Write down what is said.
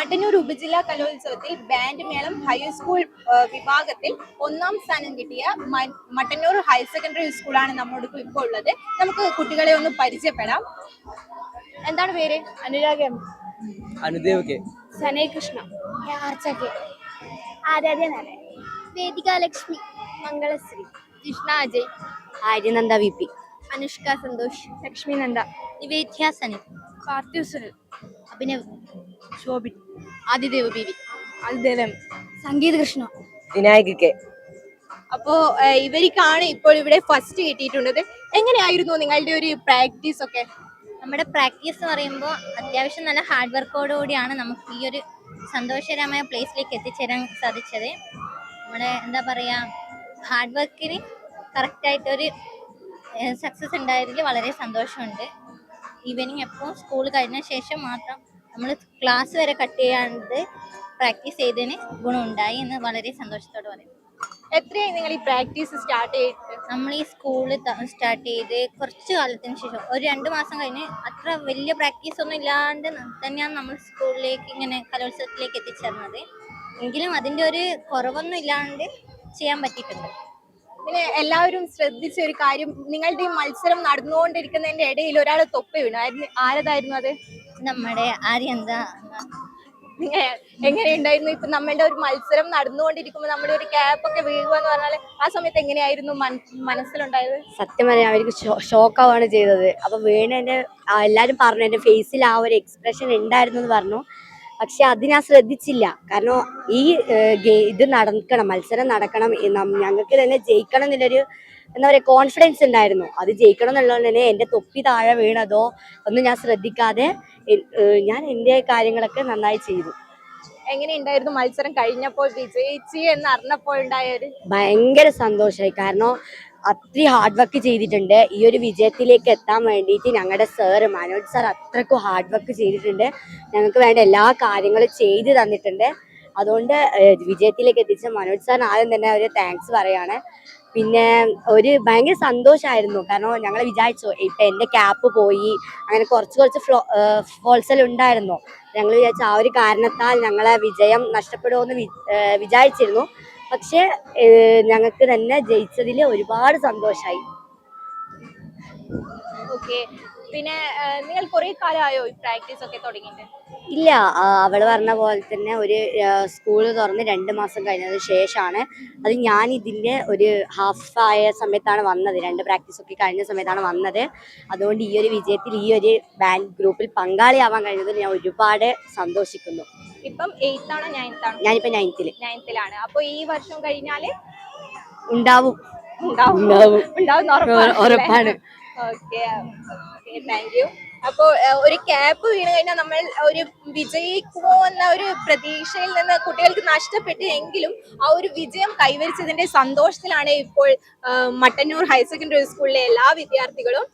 മട്ടന്നൂർ ഉപജില്ലാ കലോത്സവത്തിൽ ബാൻഡ് മേളം ഹൈസ്കൂൾ വിഭാഗത്തിൽ ഒന്നാം സ്ഥാനം കിട്ടിയ മട്ടന്നൂർ ഹയർ സെക്കൻഡറി സ്കൂളാണ് നമ്മോട് ഇപ്പോൾ ഉള്ളത്. നമുക്ക് കുട്ടികളെ ഒന്ന് പരിചയപ്പെടാം. എന്താണ് പേര്? Anurag M. Anudev K. Sanaya Krishna. K. Aradhya Vedika Lakshmi. Mangalasree. Krishna Ajay. Aryananda V P. Anushka Santhosh. Lakshmi Nanda. Nivedya Parthiv Sunil. Abhinav. Shobhin Adidev B V. ആദിദേവം Sangeetha Krishna. Vinayak K. അപ്പോ ഇവർക്കാണ് ഇപ്പോൾ ഇവിടെ ഫസ്റ്റ് കിട്ടിയിട്ടുള്ളത്. എങ്ങനെയായിരുന്നു നിങ്ങളുടെ ഒരു പ്രാക്ടീസ് ഒക്കെ? നമ്മുടെ പ്രാക്ടീസ് എന്ന് പറയുമ്പോൾ അത്യാവശ്യം നല്ല ഹാർഡ് വർക്കോടുകൂടിയാണ് നമുക്ക് ഈ ഒരു സന്തോഷകരമായ പ്ലേസിലേക്ക് എത്തിച്ചേരാൻ സാധിച്ചത്. നമ്മുടെ എന്താ പറയുക ഹാർഡ് വർക്കിന് കറക്റ്റായിട്ടൊരു സക്സസ് ഉണ്ടായതിൽ വളരെ സന്തോഷമുണ്ട്. ഈവനിങ് എപ്പോൾ സ്കൂൾ കഴിഞ്ഞ ശേഷം മാത്രം നമ്മൾ ക്ലാസ് വരെ കട്ട് ചെയ്യാണ്ട് പ്രാക്ടീസ് ചെയ്തതിന് ഗുണമുണ്ടായി എന്ന് വളരെ സന്തോഷത്തോടെ പറയുന്നു എത്രയായി നിങ്ങൾ ഈ പ്രാക്ടീസ് സ്റ്റാർട്ട് ചെയ്തിട്ട്? നമ്മൾ ഈ സ്കൂളിൽ സ്റ്റാർട്ട് ചെയ്ത് കുറച്ച് കാലത്തിന് ശേഷം ഒരു രണ്ട് മാസം കഴിഞ്ഞ് അത്ര വലിയ പ്രാക്ടീസ് ഒന്നും ഇല്ലാണ്ട് തന്നെയാണ് നമ്മൾ സ്കൂളിലേക്ക് ഇങ്ങനെ കലോത്സവത്തിലേക്ക് എത്തിച്ചേർന്നത്. എങ്കിലും അതിന്റെ ഒരു കുറവൊന്നും ഇല്ലാണ്ട് ചെയ്യാൻ പറ്റിയിട്ടുണ്ട്. പിന്നെ എല്ലാവരും ശ്രദ്ധിച്ച ഒരു കാര്യം നിങ്ങളുടെ ഈ മത്സരം നടന്നുകൊണ്ടിരിക്കുന്നതിന്റെ ഇടയിൽ ഒരാൾ തൊപ്പ വീണു. ആരതായിരുന്നു അത്? നമ്മുടെ ആര്യന്താ എങ്ങനെയുണ്ടായിരുന്നു? ഇപ്പൊ നമ്മളുടെ ഒരു മത്സരം നടന്നുകൊണ്ടിരിക്കുമ്പോൾ നമ്മുടെ ഒരു ക്യാപ്പ് ഒക്കെ വീഴുക എന്ന് പറഞ്ഞാൽ ആ സമയത്ത് എങ്ങനെയായിരുന്നു മനസ്സിലുണ്ടായത്? സത്യം പറയാം അവർക്ക് ഷോക്കാവാണ് ചെയ്തത്. അപ്പൊ വീണേന്റെ എല്ലാരും പറഞ്ഞു എന്റെ ഫേസിൽ ആ ഒരു എക്സ്പ്രഷൻ ഉണ്ടായിരുന്നു എന്ന് പറഞ്ഞു. പക്ഷെ അത് ഞാൻ ശ്രദ്ധിച്ചില്ല. കാരണം ഈ ഇത് നടക്കണം മത്സരം നടക്കണം ഞങ്ങൾക്ക് തന്നെ ജയിക്കണം എന്നുള്ളൊരു എന്താ പറയുക കോൺഫിഡൻസ് ഉണ്ടായിരുന്നു. അത് ജയിക്കണം എന്നുള്ളത് തന്നെ എന്റെ തൊപ്പി താഴെ വീണതോ ഒന്നും ഞാൻ ശ്രദ്ധിക്കാതെ ഞാൻ എന്റെ കാര്യങ്ങളൊക്കെ നന്നായി ചെയ്തു. എങ്ങനെയുണ്ടായിരുന്നു മത്സരം? കഴിഞ്ഞപ്പോൾ വിജയിച്ച് എന്ന് അറിഞ്ഞപ്പോൾ ഉണ്ടായ ഒരു ഭയങ്കര സന്തോഷമായി. കാരണം അത്രയും ഹാർഡ് വർക്ക് ചെയ്തിട്ടുണ്ട്. ഈ ഒരു വിജയത്തിലേക്ക് എത്താൻ വേണ്ടിയിട്ട് ഞങ്ങളുടെ സാറ് മനോജ് സാർ അത്രക്കും ഹാർഡ് വർക്ക് ചെയ്തിട്ടുണ്ട്. ഞങ്ങൾക്ക് വേണ്ട എല്ലാ കാര്യങ്ങളും ചെയ്തു തന്നിട്ടുണ്ട്. അതുകൊണ്ട് വിജയത്തിലേക്ക് എത്തിച്ച മനോജ് സാറിന് ആദ്യം തന്നെ ഒരു താങ്ക്സ് പറയാണ്. പിന്നെ ഒരു ഭയങ്കര സന്തോഷമായിരുന്നു കാരണം ഞങ്ങൾ വിചാരിച്ചു ഇപ്പം എന്റെ ക്യാപ്പ് പോയി. അങ്ങനെ കുറച്ച് കുറച്ച് ഫ്ലോ ഉണ്ടായിരുന്നു. ഞങ്ങൾ വിചാരിച്ചു ആ ഒരു കാരണത്താൽ ഞങ്ങളെ വിജയം നഷ്ടപ്പെടുമെന്ന് വിചാരിച്ചിരുന്നു. പക്ഷേ ഞങ്ങൾക്ക് തന്നെ ജയിച്ചതിൽ ഒരുപാട് സന്തോഷമായി ഓക്കെ. പിന്നെ നിങ്ങൾ കുറെ കാലമായോ ഈ പ്രാക്ടീസ് ഒക്കെ തുടങ്ങിയിട്ട്? ഇല്ല. അവൾ അവൾ പറഞ്ഞ പോലെ തന്നെ ഒരു സ്കൂൾ തുറന്ന് രണ്ട് മാസം കഴിഞ്ഞതിന് ശേഷമാണ്. അത് ഞാൻ ഇതിന്റെ ഒരു ഹാഫ് ആയ സമയത്താണ് വന്നത്. രണ്ട് പ്രാക്ടീസ് ഒക്കെ കഴിഞ്ഞ സമയത്താണ് വന്നത്. അതുകൊണ്ട് ഈ ഒരു വിജയത്തിൽ ഈ ഒരു ബാൻഡ് ഗ്രൂപ്പിൽ പങ്കാളിയാവാൻ കഴിഞ്ഞതിൽ ഞാൻ ഒരുപാട് സന്തോഷിക്കുന്നു. ഇപ്പം എയ്ത്ത് ആണോ നയൻത്ത് ആണോ. ഞാനിപ്പോ നയൻത്തിൽ നയൻത്തിലാണ് അപ്പൊ ഈ വർഷം കഴിഞ്ഞാൽ ഉണ്ടാവും. ഉണ്ടാവും. ഉണ്ടാവും. ഉറപ്പാണ്. ഓക്കെ. താങ്ക് യു അപ്പോ ഒരു ക്യാപ്പ് വീണ് കഴിഞ്ഞാൽ നമ്മൾ ഒരു വിജയിക്കുമോ എന്ന ഒരു പ്രതീക്ഷയിൽ നിന്ന് കുട്ടികൾക്ക് നഷ്ടപ്പെട്ടു എങ്കിലും ആ ഒരു വിജയം കൈവരിച്ചതിന്റെ സന്തോഷത്തിലാണ് ഇപ്പോൾ മട്ടന്നൂർ ഹയർ സെക്കൻഡറി സ്കൂളിലെ എല്ലാ വിദ്യാർത്ഥികളും